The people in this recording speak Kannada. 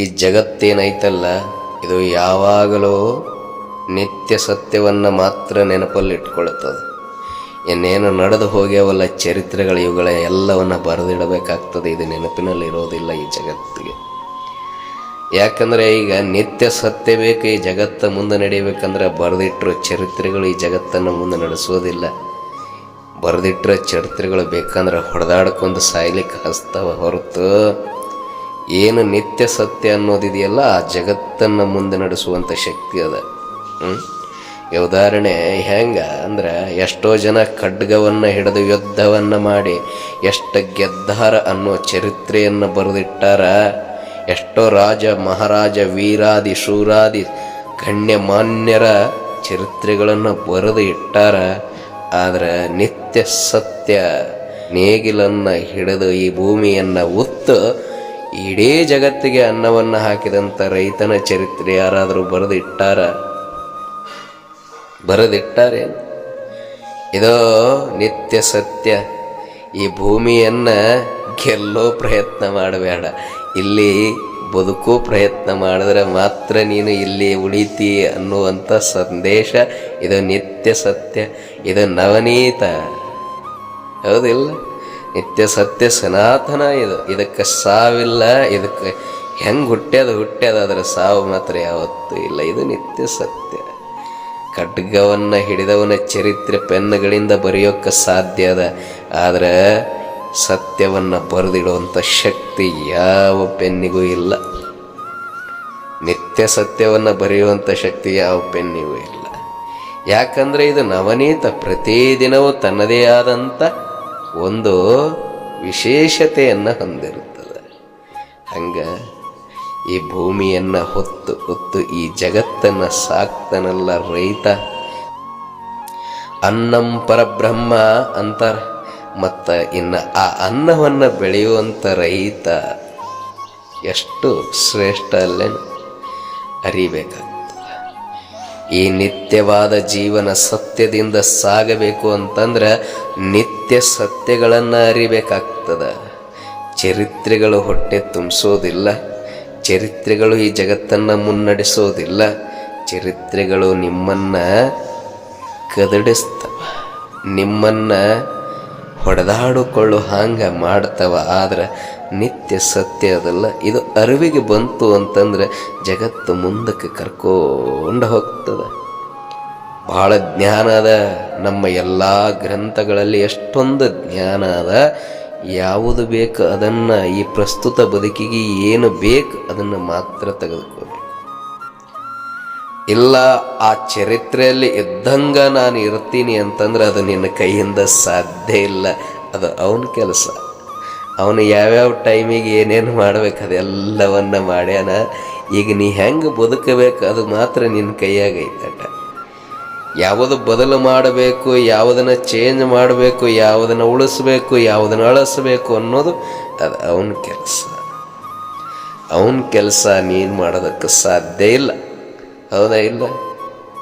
ಈ ಜಗತ್ತೇನೈತಲ್ಲ, ಇದು ಯಾವಾಗಲೂ ನಿತ್ಯ ಸತ್ಯವನ್ನು ಮಾತ್ರ ನೆನಪಲ್ಲಿ ಇಟ್ಕೊಳ್ತದೆ ಇನ್ನೇನು ನಡೆದು ಹೋಗ್ಯಾವಲ್ಲ ಚರಿತ್ರೆಗಳು, ಇವುಗಳ ಎಲ್ಲವನ್ನು ಬರೆದಿಡಬೇಕಾಗ್ತದೆ. ಇದು ನೆನಪಿನಲ್ಲಿ ಇರೋದಿಲ್ಲ ಈ ಜಗತ್ತಿಗೆ. ಯಾಕಂದರೆ ಈಗ ನಿತ್ಯ ಸತ್ಯ ಬೇಕು, ಈ ಜಗತ್ತ ಮುಂದೆ ನಡೆಯಬೇಕಂದ್ರೆ ಬರೆದಿಟ್ಟರು ಚರಿತ್ರೆಗಳು ಈ ಜಗತ್ತನ್ನು ಮುಂದೆ ನಡೆಸೋದಿಲ್ಲ. ಬರೆದಿಟ್ಟರೆ ಚರಿತ್ರೆಗಳು ಬೇಕಂದ್ರೆ ಹೊಡೆದಾಡ್ಕೊಂಡು ಸಾಯ್ಲಿಕ್ಕೆ ಹಸ್ತಾವ ಹೊರತು ಏನು ನಿತ್ಯ ಸತ್ಯ ಅನ್ನೋದಿದೆಯಲ್ಲ, ಆ ಜಗತ್ತನ್ನು ಮುಂದೆ ನಡೆಸುವಂಥ ಶಕ್ತಿ ಅದ. ಹ್ಞೂ ಉದಾಹರಣೆ ಹೆಂಗೆ ಅಂದ್ರೆ, ಎಷ್ಟೋ ಜನ ಖಡ್ಗವನ್ನು ಹಿಡಿದು ಯುದ್ಧವನ್ನು ಮಾಡಿ ಎಷ್ಟು ಗೆದ್ದಾರ ಅನ್ನೋ ಚರಿತ್ರೆಯನ್ನು ಬರೆದಿಟ್ಟಾರ, ಎಷ್ಟೋ ರಾಜ, ಮಹಾರಾಜ, ವೀರಾದಿ, ಶೂರಾದಿ, ಗಣ್ಯಮಾನ್ಯರ ಚರಿತ್ರೆಗಳನ್ನು ಬರೆದು ಇಟ್ಟಾರ, ಆದರೆ ನಿತ್ಯ ಸತ್ಯ ನೇಗಿಲನ್ನು ಹಿಡಿದು ಈ ಭೂಮಿಯನ್ನು ಉತ್ತು ಇಡೀ ಜಗತ್ತಿಗೆ ಅನ್ನವನ್ನು ಹಾಕಿದಂಥ ರೈತನ ಚರಿತ್ರೆ ಯಾರಾದರೂ ಬರೆದಿಟ್ಟಾರ? ಬರೆದಿಟ್ಟಾರೆ? ಇದೋ ನಿತ್ಯ ಸತ್ಯ. ಈ ಭೂಮಿಯನ್ನು ಗೆಲ್ಲೋ ಪ್ರಯತ್ನ ಮಾಡಬೇಡ. ಇಲ್ಲಿ ಬದುಕೋ ಪ್ರಯತ್ನ ಮಾಡಿದ್ರೆ ಮಾತ್ರ ನೀನು ಇಲ್ಲಿ ಉಳಿತಿ ಅನ್ನುವಂಥ ಸಂದೇಶ. ಇದು ನಿತ್ಯ ಸತ್ಯ. ಇದು ನವನೀತ. ಹೌದಿಲ್ಲ? ನಿತ್ಯ ಸತ್ಯ ಸನಾತನ ಇದು. ಇದಕ್ಕೆ ಸಾವಿಲ್ಲ, ಇದಕ್ಕೆ ಹೆಂಗೆ ಹುಟ್ಟ್ಯದ ಹುಟ್ಟ್ಯದ ಅದರ ಸಾವು ಮಾತ್ರ ಯಾವತ್ತೂ ಇಲ್ಲ. ಇದು ನಿತ್ಯ ಸತ್ಯ. ಖಡ್ಗವನ್ನು ಹಿಡಿದವನ ಚರಿತ್ರೆ ಪೆನ್ನುಗಳಿಂದ ಬರೆಯೋಕ್ಕೆ ಸಾಧ್ಯ ಅದ. ಆದರೆ ಸತ್ಯವನ್ನು ಬರೆದಿಡುವಂಥ ಶಕ್ತಿ ಯಾವ ಪೆನ್ನಿಗೂ ಇಲ್ಲ. ನಿತ್ಯ ಸತ್ಯವನ್ನು ಬರೆಯುವಂಥ ಶಕ್ತಿ ಯಾವ ಪೆನ್ನಿಗೂ ಇಲ್ಲ. ಯಾಕಂದರೆ ಇದು ನವನೀತ ಪ್ರತಿದಿನವೂ ತನ್ನದೇ ಆದಂಥ ಒಂದು ವಿಶೇಷತೆಯನ್ನು ಹೊಂದಿರುತ್ತದೆ. ಹಂಗೆ ಈ ಭೂಮಿಯನ್ನು ಹೊತ್ತು ಹೊತ್ತು ಈ ಜಗತ್ತನ್ನು ಸಾಕ್ತಾನಲ್ಲ ರೈತ. ಅನ್ನಂ ಪರಬ್ರಹ್ಮ ಅಂತಾರೆ. ಮತ್ತು ಇನ್ನು ಆ ಅನ್ನವನ್ನು ಬೆಳೆಯುವಂಥ ರೈತ ಎಷ್ಟು ಶ್ರೇಷ್ಠ ಅಲ್ಲೇನು? ಅರಿಬೇಕಾಗ್ತದೆ. ಈ ನಿತ್ಯವಾದ ಜೀವನ ಸತ್ಯದಿಂದ ಸಾಗಬೇಕು ಅಂತಂದ್ರೆ ನಿತ್ಯ ಸತ್ಯಗಳನ್ನು ಅರಿಬೇಕಾಗ್ತದ. ಚರಿತ್ರೆಗಳು ಹೊಟ್ಟೆ ತುಂಬಿಸೋದಿಲ್ಲ, ಚರಿತ್ರೆಗಳು ಈ ಜಗತ್ತನ್ನು ಮುನ್ನಡೆಸೋದಿಲ್ಲ, ಚರಿತ್ರೆಗಳು ನಿಮ್ಮನ್ನು ಕದಡಿಸ್ತವ, ನಿಮ್ಮನ್ನು ಹೊಡೆದಾಡಿಕೊಳ್ಳೋ, ಹಂಗೆ ಮಾಡ್ತವ. ಆದ್ರೆ ನಿತ್ಯ ಸತ್ಯ ಅದಲ್ಲ. ಇದು ಅರಿವಿಗೆ ಬಂತು ಅಂತಂದ್ರೆ ಜಗತ್ತು ಮುಂದಕ್ಕೆ ಕರ್ಕೊಂಡು ಹೋಗ್ತದೆ. ಭಾಳ ಜ್ಞಾನ ಅದ. ನಮ್ಮ ಎಲ್ಲ ಗ್ರಂಥಗಳಲ್ಲಿ ಎಷ್ಟೊಂದು ಜ್ಞಾನ ಅದ. ಯಾವುದು ಬೇಕು ಅದನ್ನು ಈ ಪ್ರಸ್ತುತ ಬದುಕಿಗೆ ಏನು ಬೇಕು ಅದನ್ನು ಮಾತ್ರ ತೆಗೆದುಕೋಬೇಕು ಇಲ್ಲ, ಆ ಚರಿತ್ರೆಯಲ್ಲಿ ಇದ್ದಂಗ ನಾನು ಇರ್ತೀನಿ ಅಂತಂದ್ರೆ ಅದು ನಿನ್ನ ಕೈಯಿಂದ ಸಾಧ್ಯ ಇಲ್ಲ. ಅದು ಅವನ ಕೆಲಸ. ಅವನು ಯಾವ್ಯಾವ ಟೈಮಿಗೆ ಏನೇನು ಮಾಡ್ಬೇಕು ಅದೆಲ್ಲವನ್ನ ಮಾಡ್ಯಾನ. ಈಗ ನೀ ಹೆಂಗೆ ಬದುಕಬೇಕು ಅದು ಮಾತ್ರ ನಿನ್ನ ಕೈಯಾಗ ಐತಟ. ಯಾವುದು ಬದಲು ಮಾಡಬೇಕು, ಯಾವುದನ್ನು ಚೇಂಜ್ ಮಾಡಬೇಕು, ಯಾವುದನ್ನು ಉಳಿಸ್ಬೇಕು, ಯಾವುದನ್ನು ಅಳಿಸ್ಬೇಕು ಅನ್ನೋದು ಅದು ಅವನ ಕೆಲಸ. ಅವನ ಕೆಲಸ ನೀನು ಮಾಡೋದಕ್ಕೆ ಸಾಧ್ಯ ಇಲ್ಲ. ಹೌದಾ ಇಲ್ಲ